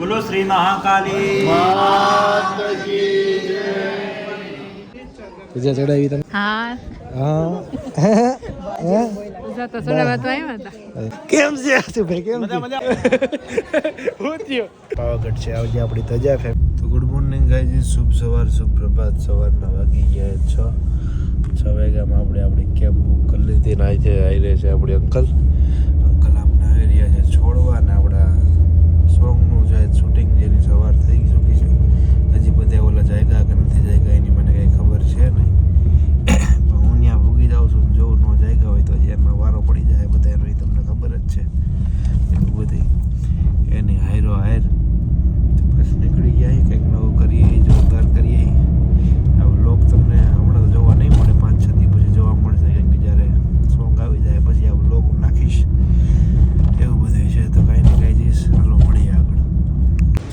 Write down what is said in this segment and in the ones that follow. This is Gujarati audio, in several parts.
બોલો શ્રી મહાકાલી. પૂજા ચડાવી તમે? હા. કેમ છે આશુભાઈ કેમ છે? હું થયો? પાવાગઢ છે આવજે આપણી તજા ફેમ. તો ગુડ મોર્નિંગ ગાઈઝ શુભ સવાર શુભ પ્રભાત સવારના વાગી ગયા છ. છ વાગ્યામાં આપણે આપણી કેબ બુક કરી લીધી ને આજે આવી રહ્યા છે આપણે અંકલ આપણે આવી રહ્યા છે છોડવા ને આપણા સોંગનું છે શૂટિંગ જેની સવાર થઈ ચૂકી છે હજી બધા ઓલા જાયગા કે નથી જાયગા એની મને કંઈ ખબર છે નહીં પણ હું ત્યાં ભૂગી જાઉં છું ને જો ન જાયગા હોય તો હજી એમાં વારો પડી જાય બધા એનો ઈ તમને ખબર જ છે એવું બધી એની હાયરો હાયર તો બસ નીકળી ગયા કંઈક નવું કરીએ જોરદાર કરીએ આ લોક તમને હમણાં તો જોવા નહીં મળે પાંચ છ દી પછી જોવા મળશે કેમ કે જ્યારે સોંગ આવી જાય પછી આ લોક નાખીશ એવું બધું છે તો કાંઈ નહીં કાંઈ જઈશ હાલો મળીએ આગળ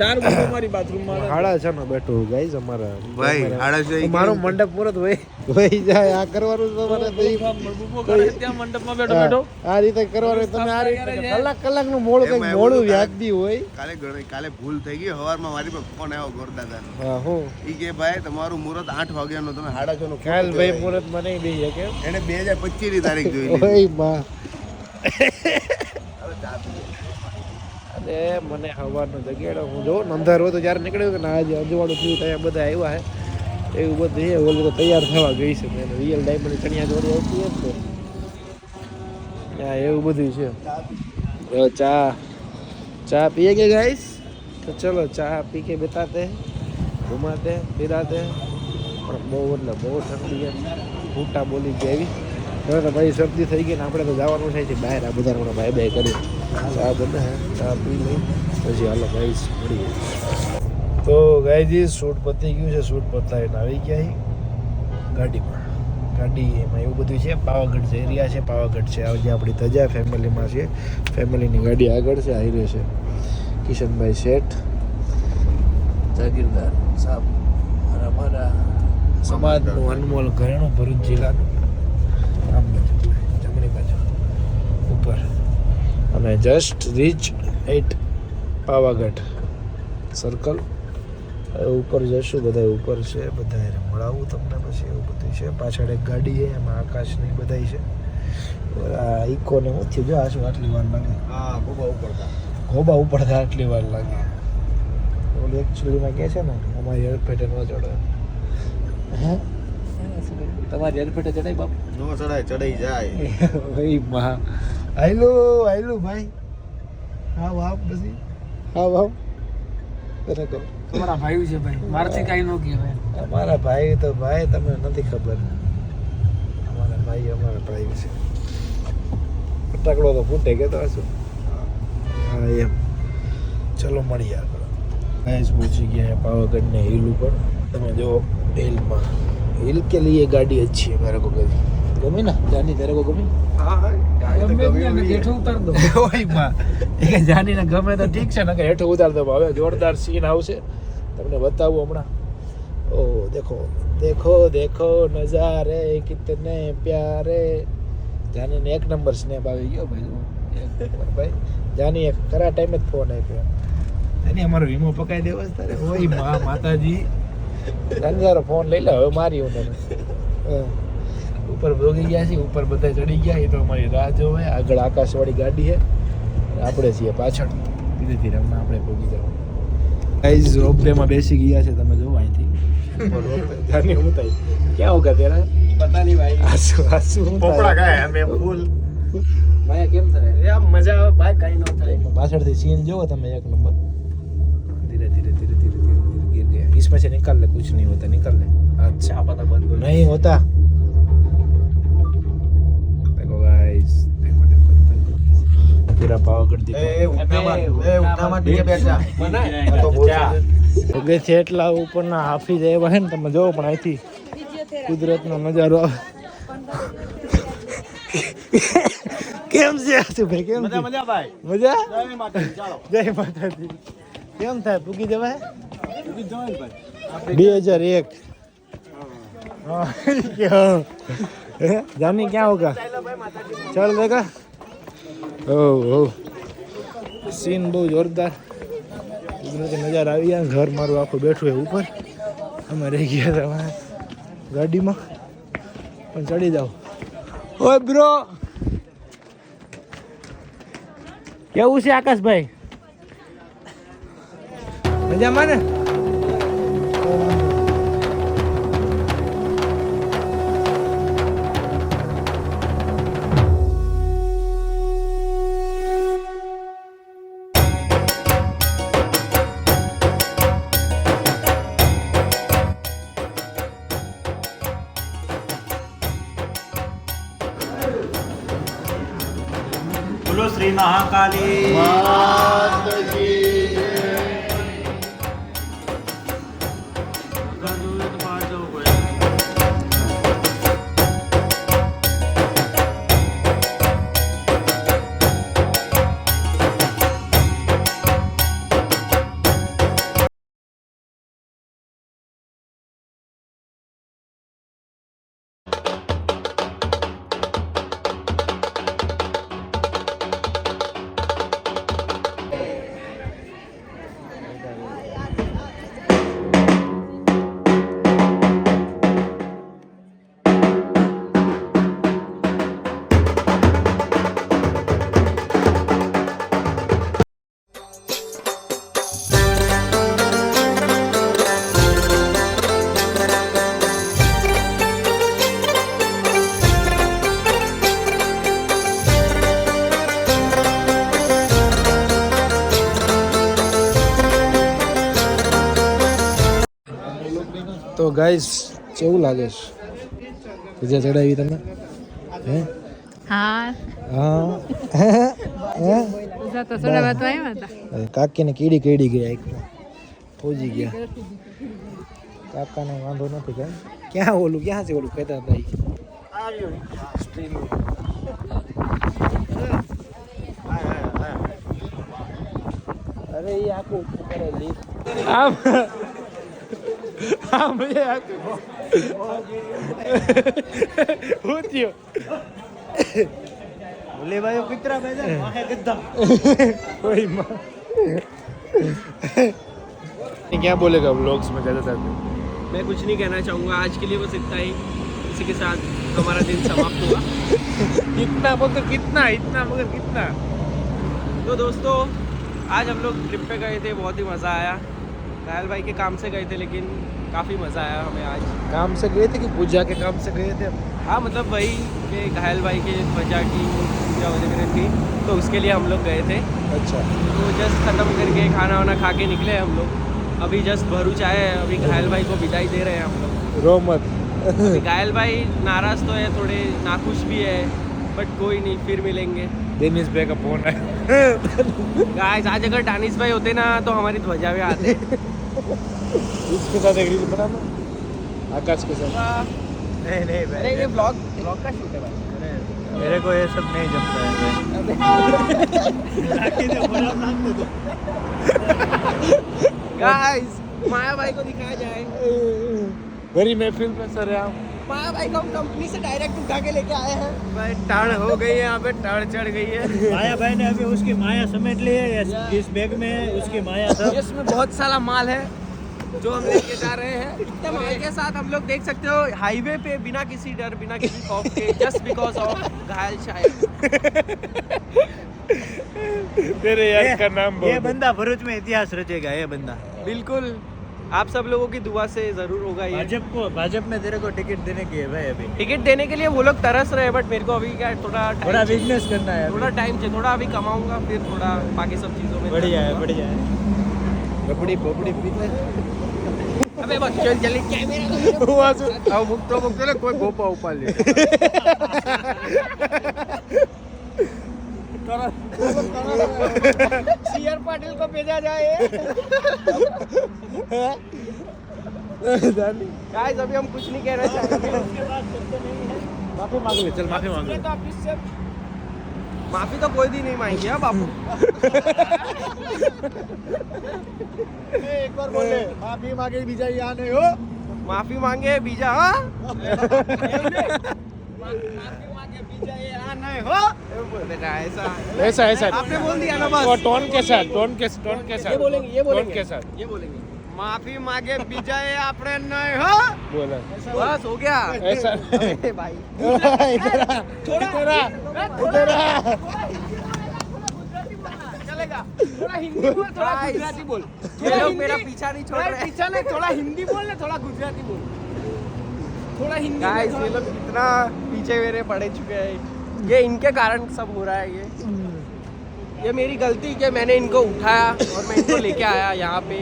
ચાર બસો મારી બાથરૂમમાં હાડા છે ને બેઠું ગાઈસ અમારા ભાઈ, હાડા છે મારો મંડપ પૂરો તો ભાઈ ભાઈ જાય આ કરવાનું તો મને ત્યાં મંડપમાં બેઠો બેઠો. આ રીતે કરવાનું તમે આ રીતે કલાક કલાકનું મોડું એમાં મોડું વ્યાજબી હોય. કાલે કાલે ભૂલ થઈ ગઈ સવારમાં મારી પર ફોન આવ્યો ગોરદાદાનો. હા હું? ઈ કે ભાઈ તમારું મુરત આઠ વાગ્યાનો તમે હાડા છો નું કાલ ભાઈ મુરત મને દઈ શકે. એને બે હજાર પચીસની તારીખ જોઈ લીધી. ઓયમાં. અને મને હવાનો જગેડો હું જો અંધાર હોય તો જ્યારે નીકળ્યો કે ના આજે અજવાળું થયું ત્યાં બધા આવ્યા હે. એવું બધું એ ઓલું તૈયાર થવા ગઈ છે મેં. રિયલ ડાયમંડ ચણિયા જોડી આવતી એમ તો. એવું બધું છે. ચા ચા પીએ કે ગાઈસ તો ચલો, ચા પી કે બેતાતે, ઘુમાતે ફિરાતે પણ બહુ એટલે બહુ ઠંડી એમ. ફૂટા બોલી જેવી. હવે તો ભાઈ શરદી થઈ ગઈ ને આપણે તો જવાનું થાય છે બહાર. આ બધા હમણાં ભાઈ બાય કરી. ચા બને ચા પી લઈ, પછી હાલો ગાઈસ મળીએ. તો ગાઈજી શૂટ પતી ગયું છે, શૂટ પતાવીને આવી ગયા ગાડીમાં. ગાડી એમાં એવું બધું છે, પાવાગઢ છે એરિયા છે, પાવાગઢ છે. આજે આપણી તજા ફેમિલીમાં છે. ફેમિલીની ગાડી આગળ છે, હાઈવે છે. કિશનભાઈ શેઠ, જાગીરદાર સાહેબ અમારા સમાજનું અનમોલ ઘરેણું ભરૂચ જિલ્લાનું. આમ બાજુ જમણી બાજુ, ઉપર. અને just reach at Pavagadh circle ઉપર જશું બધા ઉપર છે બધા એને મળાવું તમને પછી એવું બધું છે. પાછળ એક ગાડી છે એમાં આકાશની બધા છે. આ ઇકોને હું થયું? જો આ શું આટલી વાર લાગે? હા ગોબા ઉપર હતા. ગોબા ઉપડતા આટલી વાર લાગે. ઓલી એકચ્યુઅલીમાં કહે છે ને અમારી એરપેટે ન ચડે. હે? તમારી એરપેટે ચડાય બાપ? ન ચડાય ચડાઈ જાય. ભાઈ મા. આયલો આયલો ભાઈ હા બાપ પછી હા બાપ તને કહો તમારા ભાઈ છે ભાઈ મારથી કઈ ન કહેવાય અમારા ભાઈ તો ભાઈ તમને નથી ખબર અમારા ભાઈ અમારા ભાઈ છે ફટાકડો તો ફૂટે કે તો શું હા એમ ચલો મળીએ આગળ ગાઈસ પહોંચી ગયા हैं पावागढ़ ने हिल ऊपर તમે જો हिल માં हिल के लिए गाड़ी अच्छी है मेरे को ગમે ને જાની તારે કો ગમે? જાની ને ગમે તો ઠીક છે ને હેઠો ઉતાર દો હવે જોરદાર સીન આવશે. તમને બતાવું હમણાં. ઓ દેખો દેખો દેખો નજારે કિતને પ્યારે. જાની એક નંબર સ્નેપ આવી ગયો ભાઈ. ભાઈ. જાની ખરા ટાઈમે જ ફોન આપ્યો. જાની અમારો વીમો પકાઈ દેવો તારે? ઓય મા માતાજી. રંજારો ફોન લઈ લે હવે મારી હું તને. ઉપર ભોગી ગયા છે ઉપર બધા ચડી ગયા એ તો અમારી રાહ જોવે આગળ આકાશવાળી ગાડી છે અને આપણે છીએ પાછળ ધીરે ધીરે હમણાં આપણે ભોગી જવું ગાઈઝ રોપવેમાં બેસી ગયા છે તમે જો અહીંથી જાને હું થાય ક્યાં હોગા તેરા પતા નહીં ભાઈ આસુ આસુ હું પોપડા થાય? ખાય અમે ફૂલ ભાઈ કેમ થાય આમ મજા આવે ભાઈ કઈ ન થાય પાછળથી સીન જોવો તમે એક નંબર ધીરે ધીરે ધીરે ધીરે धीरे धीरे गिर गया इसमें से निकाल ले कुछ नहीं होता निकाल ले अच्छा પતા બંધ કરી नहीं होता પગથિયા એટલા ઉપરના હાફી જાય એવા છે ને તમે જોવો પણ અહીંથી કુદરતનો નજારો આવે કેમ છે આશુભાઈ કેમ મજા મજા ભાઈ મજા જય માતાજી કેમ થાય પૂગી જવાય બે હજાર એક જામી ક્યાં હોગા ચાલ દેગા ઓહ ઓહ સીન બહુ જોરદાર. કુદરતી નજારા આવી ગયા. ઘર મારું આખું બેઠું હોય ઉપર. અમે રહી ગયા હતા ગાડીમાં. પણ ચડી જાઓ. ઓય બ્રો! કેવું છે આકાશભાઈ? મજામાં ને? মহাকালী। ગાઈસ કેવું લાગે છે બીજા ચડાવી તમે હે હા હા હે ઉષા તો સોનામાં તો આવ્યા હતા અરે કાકીને કીડી કીડી ગયા એકમાં પહોંચી ગયા કાકાને વાંધો નથી કેમ ક્યાં ઓલું ક્યાં છે ઓલું કહેતા હતા ઈ? અરે એ આખું કરે લીફ આમ हाँ मुझे बोले भाई कितना पैसा माँ क्या बोलेगा ब्लॉग्स में कहना मैं कुछ नहीं कहना चाहूँगा आज के लिए बस इतना ही। इसी के साथ हमारा दिन समाप्त हुआ। कितना मगर कितना? इतना मगर कितना? तो दोस्तों आज हम लोग ट्रिप पे गए थे बहुत ही मज़ा आया। नायल भाई के काम से गए थे लेकिन काफ़ी मज़ा आया हमें आज। काम से गए थे कि पूजा के काम से गए थे हाँ मतलब वही कि घायल भाई के वजह की पूजा वगैरह थी तो उसके लिए हम लोग गए थे। अच्छा। तो जस्ट ख़त्म करके खाना वाना खा के निकले हम लोग। अभी जस्ट भरूच आए हैं अभी घायल भाई को विदाई दे रहे हैं हम लोग। रो मत घायल भाई नाराज़ तो है थोड़े नाखुश भी है बट कोई नहीं फिर मिलेंगे। दिनेश भाई का फ़ोन है। गाइस आज अगर दानिश भाई होते ना तो हमारी ध्वजा भी आते। इसके साथ एक रील बनाना? आकाश के साथ। नहीं नहीं अरे भाई ये ब्लॉग ब्लॉग का शूट है भाई। मेरे को ये सब नहीं जमता है गाइस माया भाई को दिखाया जाए। बड़ी महफिल में सर हम माया भाई को हम कंपनी से डायरेक्ट उठा के लेके आए हैं। भाई टाड़ हो गई है यहाँ पे टाड़ चढ़ गई है। माया भाई ने अभी उसकी माया समेट ली है इस- इस बैग में उसकी माया सब। इसमें बहुत सारा माल है। जो हम लेके जा रहे हैं। इतने माल के साथ हम लोग देख सकते हो हाईवे पे बिना किसी डर बिना किसी खौफ के जस्ट बिकॉज़ ऑफ़ घायल शायद तेरे यार का नाम ये बंदा भरूच में इतिहास रचेगा ये बंदा। बिल्कुल। आप सब लोगों की दुआ से ज़रूर होगा ये। भाजपा को भाजपा में तेरे को टिकट देने की है भाई अभी। टिकट देने के लिए वो लोग तरस रहे हैं बट मेरे को अभी क्या थोड़ा थोड़ा बिज़नेस करना है थोड़ा टाइम चाहिए थोड़ा अभी कमाऊँगा फिर थोड़ा बाकी सब चीज़ों में बढ़िया है बढ़िया है। बबड़ी बबड़ी। पीते अबे बस चल चल कैमरा हुआ से आओ मुक्तो मुक्तो ले कोई गोपा ऊपर ले सीआर पाटिल को भेजा जाए गाइस अभी हम कुछ नहीं कहना चाहेंगे माफी मांग ले चल माफी मांग ले तो आप इससे माफ़ी तो कोई दी नहीं मांगी है बापू? एक बार बोल ले माफ़ी मांगे बीजा यहाँ नहीं हो। माफ़ी मांगे बीजा हाँ? माफ़ी मांगे बेटा ऐसा ऐसा। ऐसा आपने बोल दिया ना बस। टोन के साथ टोन के टोन के साथ ये बोलेंगे ये टोन बोलेंगे के साथ। ये बोलेंगे। માફી માગે બીજા એ આપણે નહીં હો बोला बस हो गया ऐसा अरे भाई इधर आ, इधर आ, इधर आ। चलेगा थोड़ा हिंदी बोल थोड़ा गुजराती बोल ये लोग मेरा पीछा नहीं छोड़ रहे पीछा नहीं थोड़ा हिंदी बोल ना थोड़ा गुजराती बोल थोड़ा हिंदी गाइस ये लोग कितना पीछे मेरे पड़े चुके हैं ये इनके कारण सब हो रहा है ये ये मेरी गलती कि मैंने इनको उठाया और मैं इनको लेके आया यहाँ पे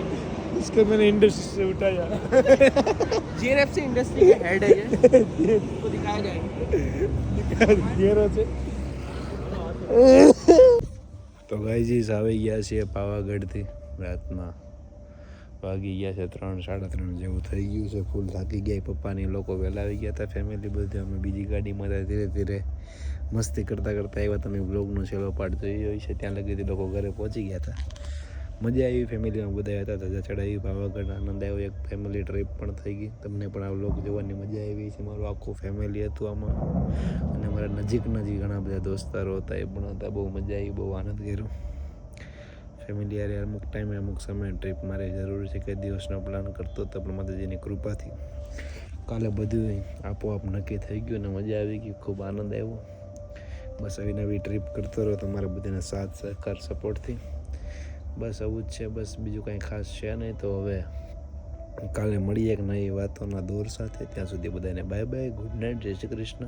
इसको मैंने इंडस्ट्री से उठाया जीएनएफसी इंडस्ट्री के हेड है ये इसको दिखाया जाएगा ઘેરો છે તો ગાઈજીસ આવી ગયા છીએ પાવાગઢથી રાતના વાગી ગયા છે ત્રણ સાડા ત્રણ જેવું થઈ ગયું છે ફૂલ થાકી ગયા પપ્પાની લોકો વહેલા આવી ગયા હતા ફેમિલી બધું અમે બીજી ગાડીમાં હતા ધીરે ધીરે મસ્તી કરતાં કરતાં આવ્યા તમે બ્લોગનો છેલ્લો પાર્ટ જોઈ હોય છે ત્યાં લગીથી લોકો ઘરે પહોંચી ગયા હતા મજા આવી ફેમિલીમાં બધા હતા ધજા ચડાવી પાવાગઢ આનંદ આવ્યો એક ફેમિલી ટ્રીપ પણ થઈ ગઈ. તમને પણ આ વ્લોગ જોવાની મજા આવી છે મારું આખું ફેમિલી હતું આમાં. અને મારા નજીક નજીક ઘણા બધા દોસ્તારો હતા, એ પણ હતા. બહુ મજા આવી, બહુ આનંદ કર્યો. ફેમિલી યારે અમુક ટાઈમે અમુક સમયે ટ્રીપ મારે જરૂર છે. કે દિવસનો પ્લાન કરતો હતો, પણ માતાજીની કૃપાથી. કાલે બધું આપોઆપ નક્કી થઈ ગયું અને મજા આવી ગઈ, ખૂબ આનંદ આવ્યો. બસ આવી નવી ટ્રીપ કરતો રહ્યો, તમારા બધાના સાથ, સહકાર સપોર્ટથી બસ આવું જ છે, બસ બીજું કાંઈ ખાસ છે નહીં તો હવે કાલે મળીએ એક નવી વાતોના દોર સાથે. ત્યાં સુધી બધાને બાય બાય, ગુડ નાઇટ, જય શ્રી કૃષ્ણ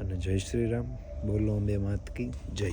અને જય શ્રી રામ. બોલો અંબે માતકી, જય.